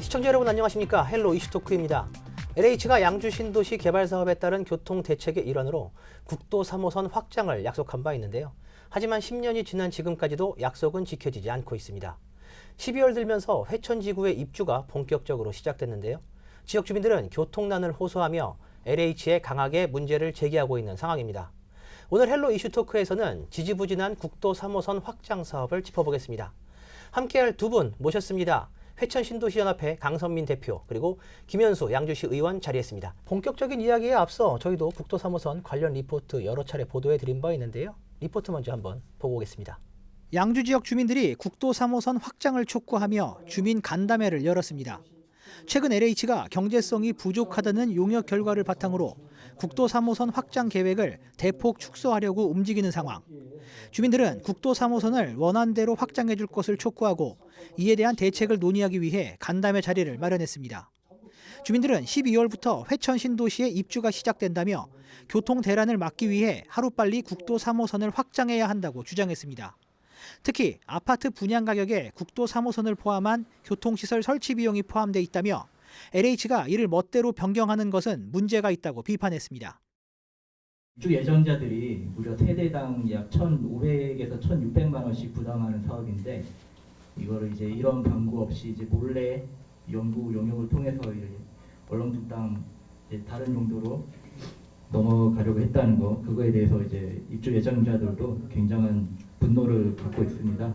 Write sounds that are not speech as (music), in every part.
시청자 여러분 안녕하십니까 헬로 이슈토크입니다. LH가 양주 신도시 개발 사업에 따른 교통 대책의 일환으로 국도 3호선 확장을 약속한 바 있는데요. 하지만 10년이 지난 지금까지도 약속은 지켜지지 않고 있습니다. 12월 들면서 회천지구의 입주가 본격적으로 시작됐는데요. 지역 주민들은 교통난을 호소하며 LH에 강하게 문제를 제기하고 있는 상황입니다. 오늘 헬로 이슈 토크에서는 지지부진한 국도 3호선 확장 사업을 짚어보겠습니다. 함께할 두 분 모셨습니다. 회천 신도시연합회 강선민 대표 그리고 김현수 양주시 의원 자리했습니다. 본격적인 이야기에 앞서 저희도 국도 3호선 관련 리포트 여러 차례 보도해 드린 바 있는데요. 리포트 먼저 한번 보고 오겠습니다. 양주 지역 주민들이 국도 3호선 확장을 촉구하며 주민 간담회를 열었습니다. 최근 LH가 경제성이 부족하다는 용역 결과를 바탕으로 국도 3호선 확장 계획을 대폭 축소하려고 움직이는 상황. 주민들은 국도 3호선을 원안대로 확장해 줄 것을 촉구하고 이에 대한 대책을 논의하기 위해 간담회 자리를 마련했습니다. 주민들은 12월부터 회천 신도시에 입주가 시작된다며 교통 대란을 막기 위해 하루빨리 국도 3호선을 확장해야 한다고 주장했습니다. 특히 아파트 분양 가격에 국도 3호선을 포함한 교통시설 설치 비용이 포함돼 있다며 LH가 이를 멋대로 변경하는 것은 문제가 있다고 비판했습니다. 입주 예정자들이 무려 세대당 약 1,500에서 1,600만 원씩 부담하는 사업인데 이거를 이제 이런 방구 없이 이제 몰래 연구 용역을 통해서 얼렁뚱땅 다른 용도로 넘어가려고 했다는 거 그거에 대해서 이제 입주 예정자들도 굉장한 분노를 갖고 있습니다.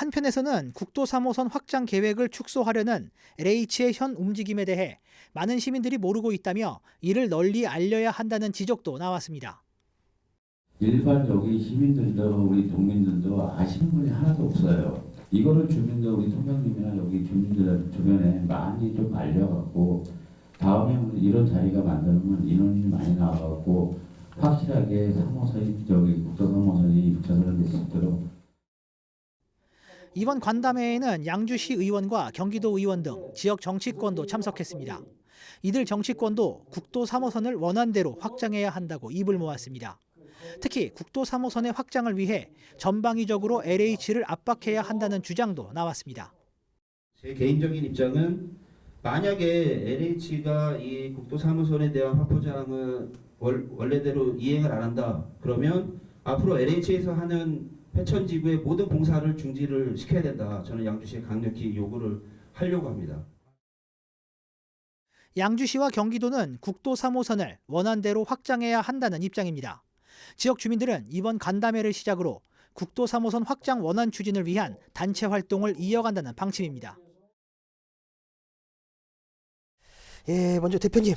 한편에서는 국도 3호선 확장 계획을 축소하려는 LH의 현 움직임에 대해 많은 시민들이 모르고 있다며 이를 널리 알려야 한다는 지적도 나왔습니다. 일반적인 시민들도 우리 국민들도 아시는 분이 하나도 없어요. 이거를 주민들 우리 통장님이나 여기 주민들 주변에 많이 좀 알려갖고 다음에 이런 자리가 만들면 인원이 많이 나와갖고 확실하게 3호선이 저기 국도 3호선이 6차선을 낼수 있도록 이번 관담회에는 양주시 의원과 경기도 의원 등 지역 정치권도 참석했습니다. 이들 정치권도 국도 3호선을 원안대로 확장해야 한다고 입을 모았습니다. 특히 국도 3호선의 확장을 위해 전방위적으로 LH를 압박해야 한다는 주장도 나왔습니다. 제 개인적인 입장은 만약에 LH가 이 국도 3호선에 대한 확포장을 월, 원래대로 이행을 안 한다 그러면 앞으로 LH에서 하는 회천지구의 모든 공사를 중지를 시켜야 된다. 저는 양주시에 강력히 요구를 하려고 합니다. 양주시와 경기도는 국도 3호선을 원안대로 확장해야 한다는 입장입니다. 지역 주민들은 이번 간담회를 시작으로 국도 3호선 확장 원안 추진을 위한 단체 활동을 이어간다는 방침입니다. 예, 먼저 대표님,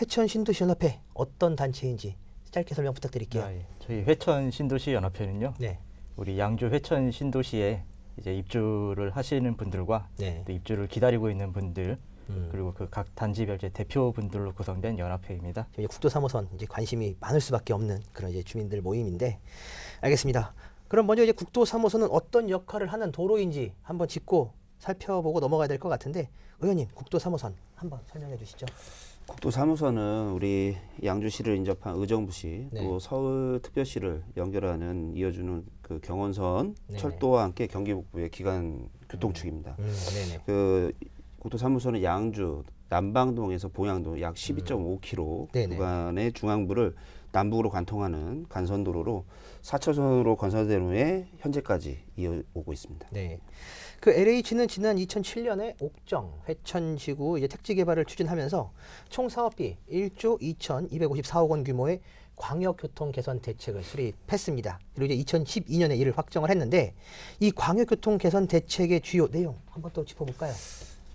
회천 신도시 연합회 어떤 단체인지 짧게 설명 부탁드릴게요. 아, 예. 저희 회천 신도시 연합회는요. 네, 우리 양주 회천 신도시에 이제 입주를 하시는 분들과 네, 또 입주를 기다리고 있는 분들 음. 그리고 그 각 단지별 이제 대표분들로 구성된 연합회입니다. 이제 국도 3호선 이제 관심이 많을 수밖에 없는 그런 이제 주민들 모임인데 알겠습니다. 그럼 먼저 이제 국도 3호선은 어떤 역할을 하는 도로인지 한번 짚고 살펴보고 넘어가야 될 것 같은데 의원님 국도 3호선 한번 설명해 주시죠. 국도 3호선은 우리 양주시를 인접한 의정부시 네. 또 서울특별시를 연결하는 이어주는 그 경원선 네네. 철도와 함께 경기 북부의 기간 교통축입니다. 음, 네네. 그 국도 3호선은 양주 남방동에서 봉양동 약 12.5km 음. 네네. 구간의 중앙부를 남북으로 관통하는 간선도로로 4차선으로 건설된 후에 현재까지 이어오고 있습니다. 네. 그 LH는 지난 2007년에 옥정, 회천지구 이제 택지 개발을 추진하면서 총 사업비 1조 2,254억 원 규모의 광역교통 개선 대책을 수립했습니다. 그리고 이제 2012년에 이를 확정을 했는데 이 광역교통 개선 대책의 주요 내용 한번 또 짚어볼까요?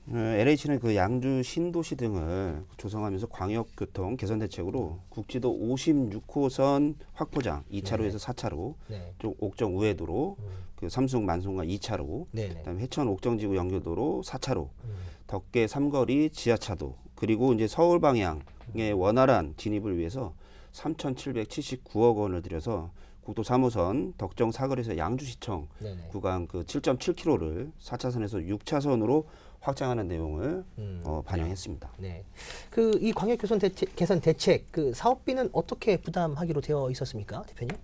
어, LH는 그 양주 신도시 등을 조성하면서 광역교통 개선 대책으로 국지도 56호선 확포장 2차로에서 4차로, 네. 쪽 옥정 우회도로, 음. 그 삼성 만송가 2차로, 네네. 그다음에 해천 옥정지구 연결도로 4차로, 음. 덕계 삼거리 지하차도, 그리고 이제 서울 방향의 원활한 진입을 위해서 3,779억 원을 들여서 국도 3호선 덕정 사거리에서 양주시청 네네. 구간 그 7.7km를 4차선에서 6차선으로 확장하는 내용을 음. 어, 반영했습니다. 네. 그 이 광역교통 대책, 개선 대책 그 사업비는 어떻게 부담하기로 되어 있었습니까, 대표님?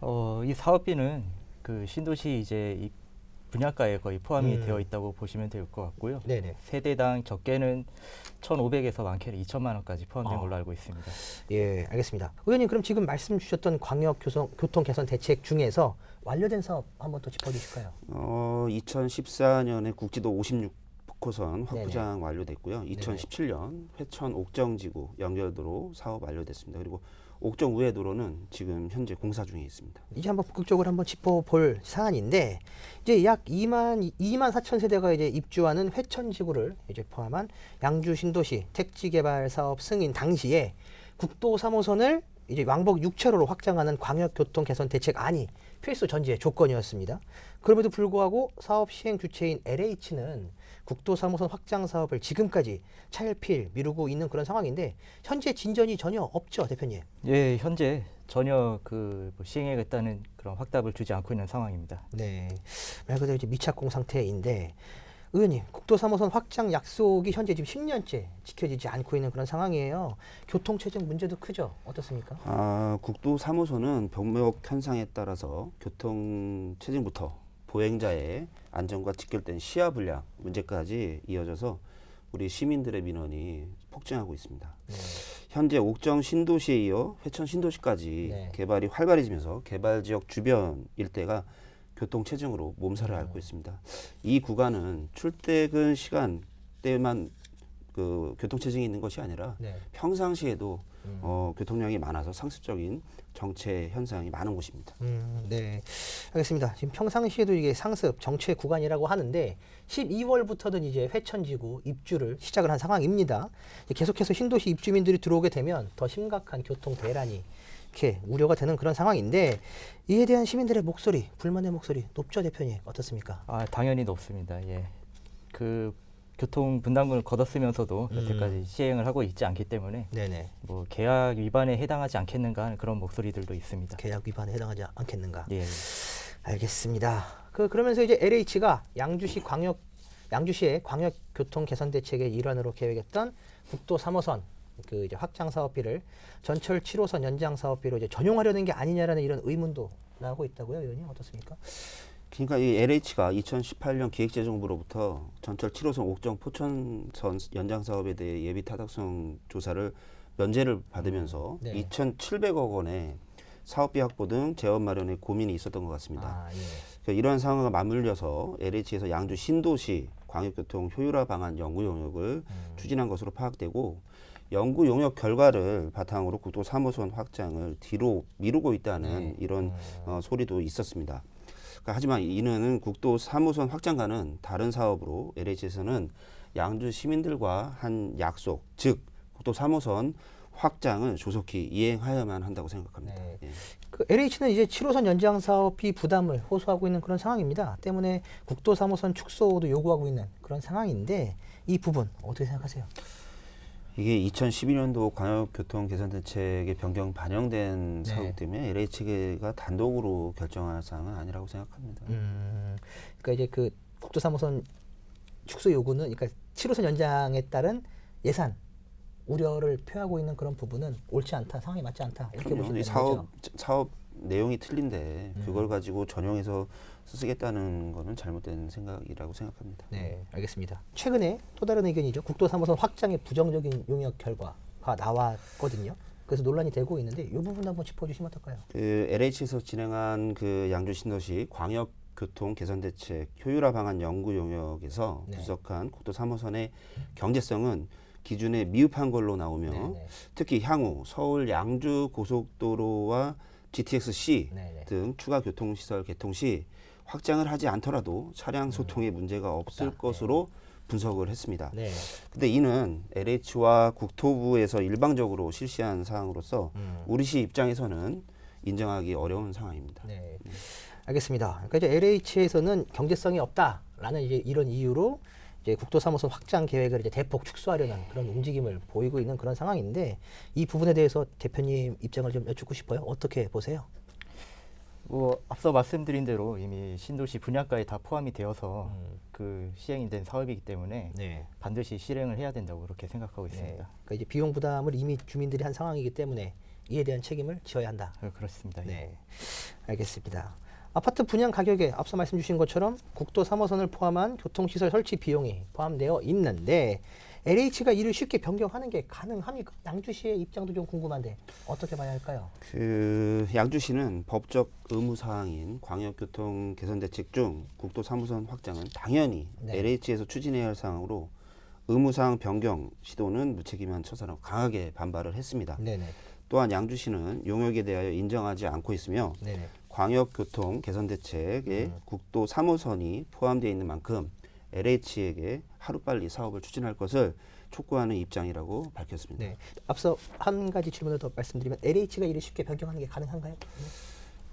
어, 이 사업비는 그 신도시 이제 분양가에 거의 포함이 음. 되어 있다고 보시면 될 것 같고요. 네네. 세대당 적게는 1,500에서 많게는 2천만 원까지 포함된 아. 걸로 알고 있습니다. 예, 알겠습니다. 의원님 그럼 지금 말씀 주셨던 광역 교통, 교통 개선 대책 중에서 완료된 사업 한번 또 짚어주실까요? 어, 2014년에 국지도 56호선 확부장 완료됐고요. 2017년 회천 옥정지구 연결도로 사업 완료됐습니다. 그리고 옥정 우회 도로는 지금 현재 공사 중에 있습니다. 이제 한번 본격적으로 한번 짚어볼 사안인데 이제 약 2만 2만 4천 세대가 이제 입주하는 회천 지구를 이제 포함한 양주 신도시 택지 개발 사업 승인 당시에 국도 3호선을 이제 왕복 6차로로 확장하는 광역 교통 개선 대책안이 필수 전제 조건이었습니다. 그럼에도 불구하고 사업 시행 주체인 LH는 국도 3호선 확장 사업을 지금까지 차일피일 미루고 있는 그런 상황인데 현재 진전이 전혀 없죠, 대표님. 예, 현재 전혀 그뭐 시행하겠다는 그런 확답을 주지 않고 있는 상황입니다. 네. 말 그대로 이제 미착공 상태인데 의원님 국도 3호선 확장 약속이 현재 지금 10년째 지켜지지 않고 있는 그런 상황이에요. 교통체증 문제도 크죠. 어떻습니까? 아, 국도 3호선은 병목 현상에 따라서 교통 체증부터 보행자의 안전과 직결된 시야 불량 문제까지 이어져서 우리 시민들의 민원이 폭증하고 있습니다. 네. 현재 옥정 신도시에 이어 회천 신도시까지 네. 개발이 활발해지면서 개발 지역 주변 일대가 교통 체증으로 몸살을 음. 앓고 있습니다. 이 구간은 출퇴근 시간 때만 그 교통 체증이 있는 것이 아니라 네. 평상시에도 음. 어, 교통량이 많아서 상습적인 정체 현상이 많은 곳입니다. 음, 네. 알겠습니다. 지금 평상시에도 이게 상습 정체 구간이라고 하는데 12월부터는 이제 회천지구 입주를 시작을 한 상황입니다. 계속해서 신도시 입주민들이 들어오게 되면 더 심각한 교통 대란이 이렇게 우려가 되는 그런 상황인데 이에 대한 시민들의 목소리, 불만의 목소리 높죠, 대표님 어떻습니까? 아, 당연히 높습니다. 예. 그 교통 분담금을 걷었으면서도 음. 여태까지 시행을 하고 있지 않기 때문에 네네. 뭐 계약 위반에 해당하지 않겠는가 하는 그런 목소리들도 있습니다. 계약 위반에 해당하지 않겠는가? 예. 알겠습니다. 그 그러면서 이제 LH가 양주시 광역 양주시의 광역 교통 개선 대책의 일환으로 계획했던 국도 3호선 그 이제 확장 사업비를 전철 7호선 연장 사업비로 이제 전용하려는 게 아니냐라는 이런 의문도 나오고 있다고요, 의원님 어떻습니까? 그러니까 이 LH가 2018년 기획재정부로부터 전철 7호선 옥정 포천선 연장 사업에 대해 예비 타당성 조사를 면제를 받으면서 네. 2,700억 원의 사업비 확보 등 재원 마련에 고민이 있었던 것 같습니다. 아, 예. 그러니까 이러한 상황과 맞물려서 LH에서 양주 신도시 광역교통 효율화 방안 연구 용역을 음. 추진한 것으로 파악되고 연구 용역 결과를 바탕으로 국도 3호선 확장을 뒤로 미루고 있다는 네. 이런 어, 소리도 있었습니다. 그러니까 하지만 이는 국도 3호선 확장과는 다른 사업으로 LH에서는 양주 시민들과 한 약속, 즉 국도 3호선 확장을 조속히 이행하여야만 한다고 생각합니다. 네. 예. 그 LH는 이제 7호선 연장 사업비 부담을 호소하고 있는 그런 상황입니다. 때문에 국도 3호선 축소도 요구하고 있는 그런 상황인데 이 부분 어떻게 생각하세요? 이게 2012년도 광역교통 개선 대책의 변경 반영된 네. 사업 때문에 LH가 단독으로 결정할 사항은 아니라고 생각합니다. 음, 그러니까 이제 그 국도 3호선 축소 요구는 그러니까 7호선 연장에 따른 예산 우려를 표하고 있는 그런 부분은 옳지 않다, 상황이 맞지 않다 이렇게. 보시면 이 되는 사업. 사업 내용이 틀린데 음. 그걸 가지고 전용해서 쓰겠다는 거는 잘못된 생각이라고 생각합니다. 네, 알겠습니다. 최근에 또 다른 의견이죠. 국도 3호선 확장의 부정적인 용역 결과가 나왔거든요. 그래서 논란이 되고 있는데 이 부분 한번 짚어주시면 어떨까요? 그 LH에서 진행한 그 양주 신도시 광역 교통 개선 대책 효율화 방안 연구 용역에서 네. 분석한 국도 3호선의 경제성은 기준에 미흡한 걸로 나오며 네 네. 특히 향후 서울 양주 고속도로와 GTX-C 네네. 등 추가 교통시설 개통 시 확장을 하지 않더라도 차량 소통에 문제가 없을 음. 없다. 것으로 분석을 했습니다. 네. 근데 이는 LH와 국토부에서 일방적으로 실시한 사항으로서 음. 우리 시 입장에서는 인정하기 어려운 상황입니다. 네. 알겠습니다. 그러니까 이제 LH에서는 경제성이 없다라는 이제 이런 이유로 이제 국도 3호선 확장 계획을 이제 대폭 축소하려는 그런 움직임을 보이고 있는 그런 상황인데 이 부분에 대해서 대표님 입장을 좀 여쭙고 싶어요. 어떻게 보세요? 뭐 앞서 말씀드린 대로 이미 신도시 분양가에 다 포함이 되어서 음. 그 시행이 된 사업이기 때문에 네. 반드시 실행을 해야 된다고 그렇게 생각하고 네. 있습니다. 그러니까 이제 비용 부담을 이미 주민들이 한 상황이기 때문에 이에 대한 책임을 지어야 한다. 어, 그렇습니다. 예. 네, 알겠습니다. 아파트 분양 가격에 앞서 말씀 주신 것처럼 국도 3호선을 포함한 교통시설 설치 비용이 포함되어 있는데 LH가 이를 쉽게 변경하는 게 가능합니까? 양주시의 입장도 좀 궁금한데 어떻게 봐야 할까요? 그 양주시는 법적 의무 사항인 광역교통 개선 대책 중 국도 3호선 확장은 당연히 네. LH에서 추진해야 할 사항으로 의무 사항 변경 시도는 무책임한 처사라고 강하게 반발을 했습니다. 네네. 또한 양주시는 용역에 대하여 인정하지 않고 있으며 네네. 광역교통 개선 대책에 국도 3호선이 포함되어 있는 만큼 LH에게 하루빨리 사업을 추진할 것을 촉구하는 입장이라고 밝혔습니다. 네. 앞서 한 가지 질문을 더 말씀드리면 LH가 이를 쉽게 변경하는 게 가능한가요?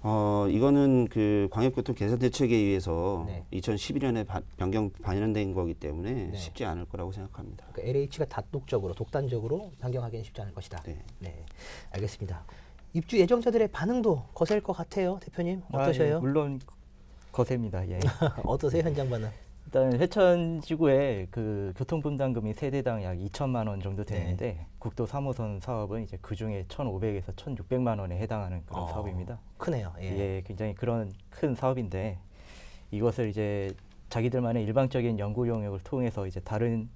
어, 이거는 그 광역교통 개선 대책에 의해서 네. 2011년에 변경 반영된 거기 때문에 네. 쉽지 않을 거라고 생각합니다. 그러니까 LH가 단독적으로 독단적으로 변경하기는 쉽지 않을 것이다. 네. 네, 알겠습니다. 입주 예정자들의 반응도 거셀 것 같아요, 대표님. 아, 예, 어떠셔요? 물론 거셉니다. 예. (laughs) 어떠세요, 현장 반응? 일단 회천 지구에 그 교통 분담금이 세대당 약 2천만 원 정도 네. 되는데 국도 3호선 사업은 이제 그 중에 1,500에서 1,600만 원에 해당하는 그런 어, 사업입니다. 크네요. 예. 예. 굉장히 그런 큰 사업인데 이것을 이제 자기들만의 일방적인 연구 용역을 통해서 이제 다른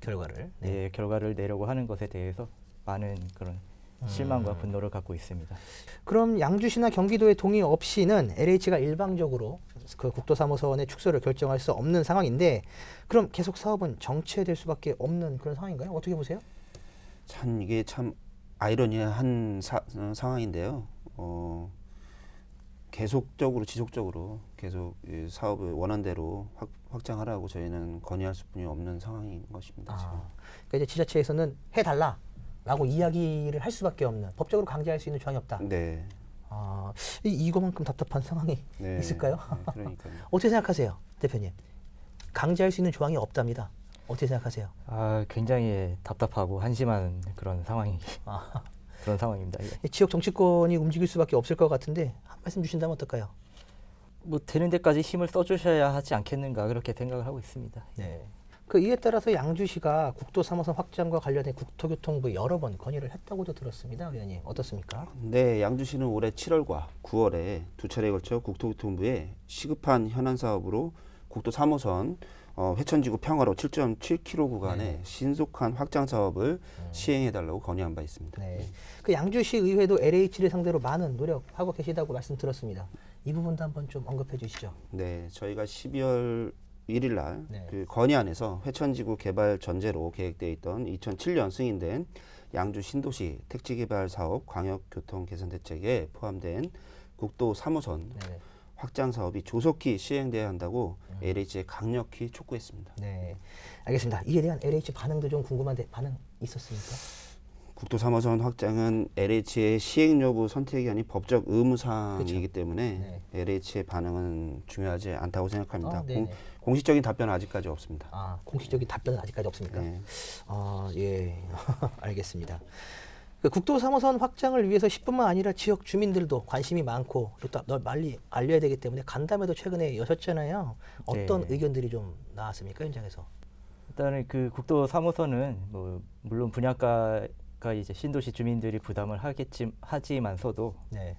결과를. 네. 예, 결과를 내려고 하는 것에 대해서 많은 그런 음. 실망과 분노를 갖고 있습니다. 그럼 양주시나 경기도의 동의 없이는 LH가 일방적으로 그 국도 3호선의 축소를 결정할 수 없는 상황인데 그럼 계속 사업은 정체될 수밖에 없는 그런 상황인가요? 어떻게 보세요? 참 이게 참 아이러니한 사, 어, 상황인데요. 어, 계속적으로 지속적으로 계속 이 사업을 원한대로 확, 확장하라고 저희는 건의할 수뿐이 없는 상황인 것입니다. 지금. 아, 그러니까 이제 지자체에서는 해달라 라고 이야기를 할 수밖에 없는 법적으로 강제할 수 있는 조항이 없다. 네. 아, 이, 이거만큼 답답한 상황이 네. (laughs) 있을까요? 네, 그러니까요. 어떻게 생각하세요, 대표님? 강제할 수 있는 조항이 없답니다. 어떻게 생각하세요? 아, 굉장히 답답하고 한심한 그런 상황이 아, (laughs) 그런 상황입니다. 예. 이 지역 정치권이 움직일 수밖에 없을 것 같은데 한 말씀 주신다면 어떨까요? 뭐 되는 데까지 힘을 써주셔야 하지 않겠는가 그렇게 생각을 하고 있습니다. 네. 그 이에 따라서 양주시가 국도 3호선 확장과 관련해 국토교통부에 여러 번 건의를 했다고도 들었습니다, 의원님. 어떻습니까? 네, 양주시는 올해 7월과 9월에 두 차례에 걸쳐 국토교통부에 시급한 현안 사업으로 국도 3호선 어, 회천지구 평화로 7.7km 구간의 네. 신속한 확장 사업을 시행해 달라고 건의한 바 있습니다. 네. 그 양주시 의회도 LH를 상대로 많은 노력하고 계시다고 말씀 들었습니다. 이 부분도 한번 좀 언급해 주시죠. 네, 저희가 12월 1일 날 네. 그 건의안에서 회천지구 개발 전제로 계획되어 있던 2007년 승인된 양주 신도시 택지 개발 사업 광역 교통 개선 대책에 포함된 국도 3호선 네. 확장 사업이 조속히 시행돼야 한다고 LH에 강력히 촉구했습니다. 네. 알겠습니다. 이에 대한 LH 반응도 좀 궁금한데 반응 있었습니까? 국도 3호선 확장은 LH의 시행 여부 선택이 아닌 법적 의무 사항이기 때문에 LH의 반응은 중요하지 않다고 생각합니다. 어, 네네. 공, 공식적인 답변은 아직까지 없습니다. 아, 공식적인 답변은 아직까지 없습니까? 네. 아, 예. (laughs) 알겠습니다. 그 국도 3호선 확장을 위해서 10뿐만 아니라 지역 주민들도 관심이 많고 또널 빨리 알려야 되기 때문에 간담회도 최근에 여셨잖아요. 어떤 네. 의견들이 좀 나왔습니까 현장에서? 일단은 그 국도 3호선은 뭐 물론 분양가 가 이제 신도시 주민들이 부담을 하겠지 하지만서도 네.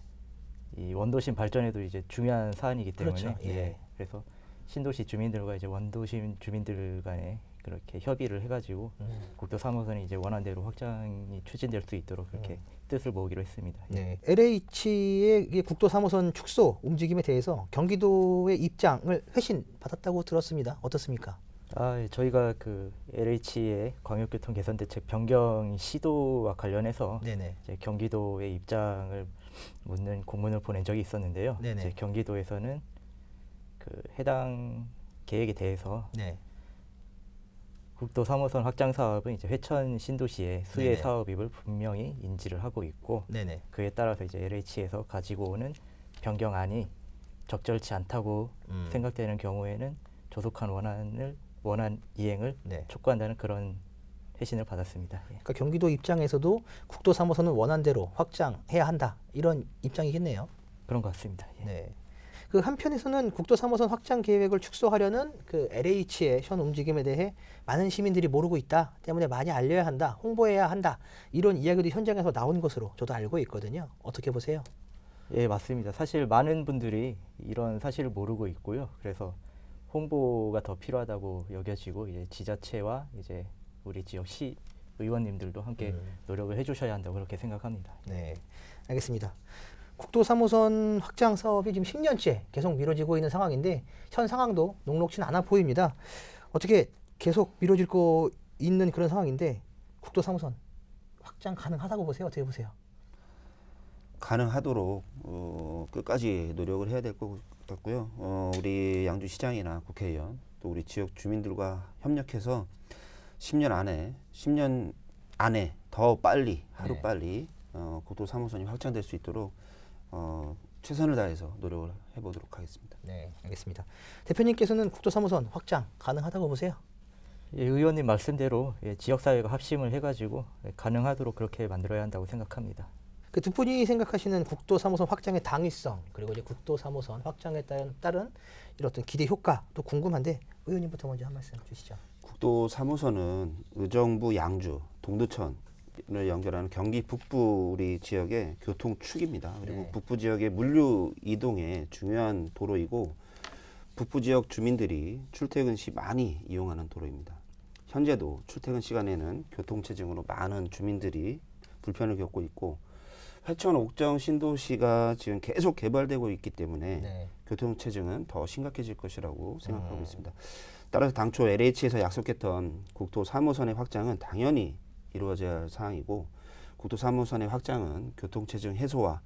이 원도심 발전에도 이제 중요한 사안이기 때문에 그렇죠. 예. 그래서 신도시 주민들과 이제 원도심 주민들 간에 그렇게 협의를 해가지고 음. 국도 3호선이 이제 원안대로 확장이 추진될 수 있도록 그렇게 뜻을 모으기로 했습니다. 예. 네. LH의 이 국도 3호선 축소 움직임에 대해서 경기도의 입장을 회신 받았다고 들었습니다. 어떻습니까? 아, 예, 저희가 그 LH의 광역교통 개선 대책 변경 시도와 관련해서 네네. 이제 경기도의 입장을 묻는 공문을 보낸 적이 있었는데요. 네네. 이제 경기도에서는 그 해당 계획에 대해서 네. 국도 3호선 확장 사업은 이제 회천 신도시의 수혜 네네. 사업임을 분명히 인지를 하고 있고 네네. 그에 따라서 이제 LH에서 가지고 오는 변경안이 적절치 않다고 음. 생각되는 경우에는 조속한 원안을 원안 이행을 네. 촉구한다는 그런 회신을 받았습니다. 예. 그러니까 경기도 입장에서도 국도 3호선은 원안대로 확장해야 한다 이런 입장이겠네요. 그런 것 같습니다. 예. 네. 그 한편에서는 국도 3호선 확장 계획을 축소하려는 그 LH의 현 움직임에 대해 많은 시민들이 모르고 있다 때문에 많이 알려야 한다, 홍보해야 한다 이런 이야기도 현장에서 나온 것으로 저도 알고 있거든요. 어떻게 보세요? 예, 맞습니다. 사실 많은 분들이 이런 사실을 모르고 있고요. 그래서 홍보가 더 필요하다고 여겨지고 이제 지자체와 이제 우리 지역 시 의원님들도 함께 음. 노력을 해주셔야 한다고 그렇게 생각합니다. 네, 알겠습니다. 국도 3호선 확장 사업이 지금 10년째 계속 미뤄지고 있는 상황인데 현 상황도 녹록치는 않아 보입니다. 어떻게 계속 미뤄질 거 있는 그런 상황인데 국도 3호선 확장 가능하다고 보세요? 어떻게 보세요? 가능하도록 어, 끝까지 노력을 해야 될것 같고요. 어, 우리 양주시장이나 국회의원 또 우리 지역 주민들과 협력해서 10년 안에 10년 안에 더 빨리 하루 네. 빨리 어, 국도 3호선이 확장될 수 있도록 어, 최선을 다해서 노력을 해보도록 하겠습니다. 네, 알겠습니다. 대표님께서는 국도 3호선 확장 가능하다고 보세요? 예, 의원님 말씀대로 예, 지역사회가 합심을 해가지고 예, 가능하도록 그렇게 만들어야 한다고 생각합니다. 그 두 분이 생각하시는 국도 3호선 확장의 당위성 그리고 이제 국도 3호선 확장에 따른, 따른 이런 어떤 기대 효과도 궁금한데 의원님부터 먼저 한 말씀 주시죠. 국도 3호선은 의정부 양주 동두천 을 연결하는 경기 북부 우리 지역의 교통 축입니다. 그리고 네. 북부 지역의 물류 이동의 중요한 도로이고 북부 지역 주민들이 출퇴근 시 많이 이용하는 도로입니다. 현재도 출퇴근 시간에는 교통체증으로 많은 주민들이 불편을 겪고 있고 회천 옥정 신도시가 지금 계속 개발되고 있기 때문에 네. 교통 체증은 더 심각해질 것이라고 생각하고 음. 있습니다. 따라서 당초 LH에서 약속했던 국도 3호선의 확장은 당연히 이루어져야 할 사항이고 국도 3호선의 확장은 교통 체증 해소와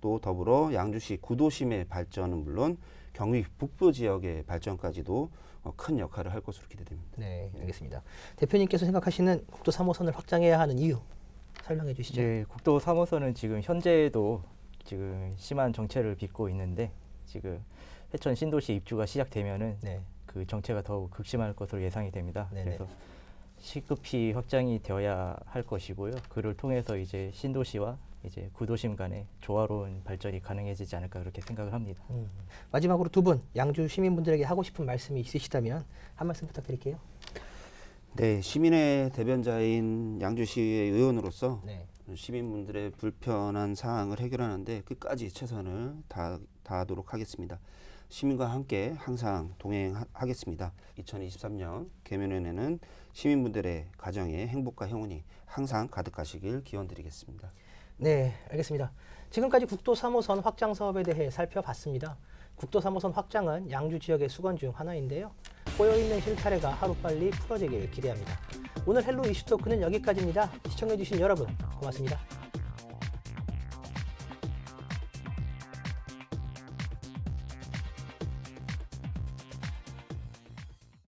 또 더불어 양주시 구도심의 발전은 물론 경기 북부 지역의 발전까지도 어, 큰 역할을 할 것으로 기대됩니다. 네, 알겠습니다. 대표님께서 생각하시는 국도 3호선을 확장해야 하는 이유 설명해 주시죠. 이제 국도 3호선은 지금 현재도 지금 심한 정체를 빚고 있는데 지금 해천 신도시 입주가 시작되면은 네. 그 정체가 더욱 극심할 것으로 예상이 됩니다. 네네. 그래서 시급히 확장이 되어야 할 것이고요. 그를 통해서 이제 신도시와 이제 구도심 간의 조화로운 발전이 가능해지지 않을까 그렇게 생각을 합니다. 음. 마지막으로 두 분 양주 시민분들에게 하고 싶은 말씀이 있으시다면 한 말씀 부탁드릴게요. 네, 시민의 대변자인 양주시의 의원으로서 네. 시민분들의 불편한 사항을 해결하는데 끝까지 최선을 다, 다하도록 하겠습니다. 시민과 함께 항상 동행하겠습니다. 2023년 개면회에는 시민분들의 가정의 행복과 행운이 항상 가득하시길 기원드리겠습니다. 네, 알겠습니다. 지금까지 국도 3호선 확장 사업에 대해 살펴봤습니다. 국도 3호선 확장은 양주 지역의 수건 중 하나인데요. 꼬여있는 실타래가 하루빨리 풀어지길 기대합니다. 오늘 헬로 이슈토크는 여기까지입니다. 시청해주신 여러분 고맙습니다.